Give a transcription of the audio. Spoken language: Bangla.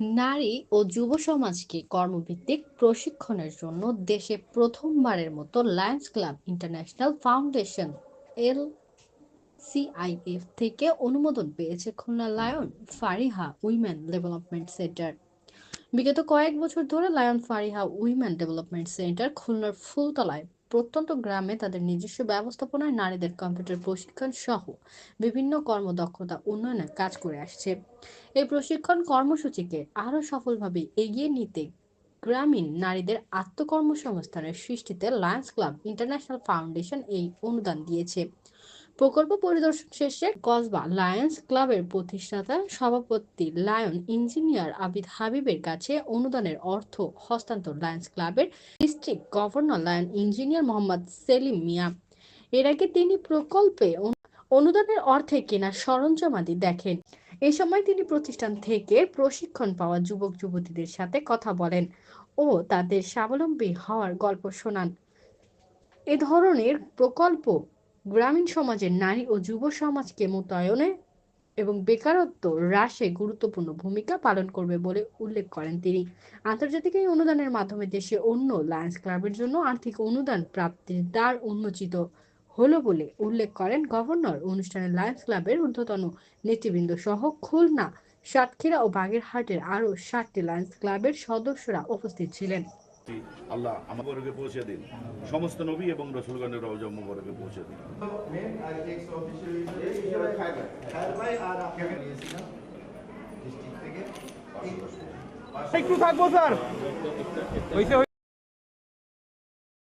নারী ও যুব সমাজকে কর্মভিত্তিক প্রশিক্ষণের জন্য দেশে প্রথমবারের মতো lions club international foundation L CIF থেকে অনুমোদন পেয়েছে Khulna lion Fariha women development centre বিগত কয়েক বছর ধরে lion Fariha women development centre খুলনার ফুলতলায় প্রত্যন্ত গ্রামে তাদের নিজস্ব ব্যবস্থাপনায় নারীদের কম্পিউটার প্রশিক্ষণ সহ বিভিন্ন কর্মদক্ষতা উন্নয়নে কাজ করে আসছে। এই প্রশিক্ষণ কর্মসূচিকে আরও সফলভাবে এগিয়ে নিতে গ্রামীণ নারীদের আত্মকর্মসংস্থানের সৃষ্টিতে লায়ন্স ক্লাব ইন্টারন্যাশনাল ফাউন্ডেশন এই অনুদান দিয়েছে। প্রকল্প পরিদর্শন শেষে কসবা লায়ন্স ক্লাবের প্রতিষ্ঠাতা সভাপতি লায়ন ইঞ্জিনিয়ার আবিদ হাবিবের কাছে অনুদানের অর্থ হস্তান্তর লায়ন্স ক্লাবের district governor lion engineer Mohammad Selim Mia. এর আগে তিনি প্রকল্পে অনু- অনুদানের অর্থে কেনা সরঞ্জামাদি দেখেন। এ সময় তিনি প্রতিষ্ঠান থেকে প্রশিক্ষণ পাওয়া যুবক যুবতীদের সাথে কথা বলেন ও তাদের স্বাবলম্বী হওয়ার গল্প শোনান। এ ধরনের প্রকল্প গ্রামীণ সমাজের নারী ও যুব সমাজকে মোতায়েনে এবং বেকারত্ব হ্রাসে গুরুত্বপূর্ণ ভূমিকা পালন করবে বলে উল্লেখ করেন তিনি। আন্তর্জাতিক এই অনুদানের মাধ্যমে দেশে অন্য লায়ন্স ক্লাবের জন্য আর্থিক অনুদান প্রাপ্তির দ্বার উন্মোচিত হলো বলে উল্লেখ করেন গভর্নর। অনুষ্ঠানে লায়ন্স ক্লাবের ঊর্ধ্বতন নেতৃবৃন্দ সহ খুলনা, সাতক্ষীরা ও বাগেরহাটের আরও সাতটি লায়ন্স ক্লাবের সদস্যরা উপস্থিত ছিলেন। শক্তি আল্লাহ আমাদেরকে পৌঁছে দিন। সমস্ত নবী এবং রসুলগণের রওজা পৌঁছে দিন। একটু থাকব, স্যার।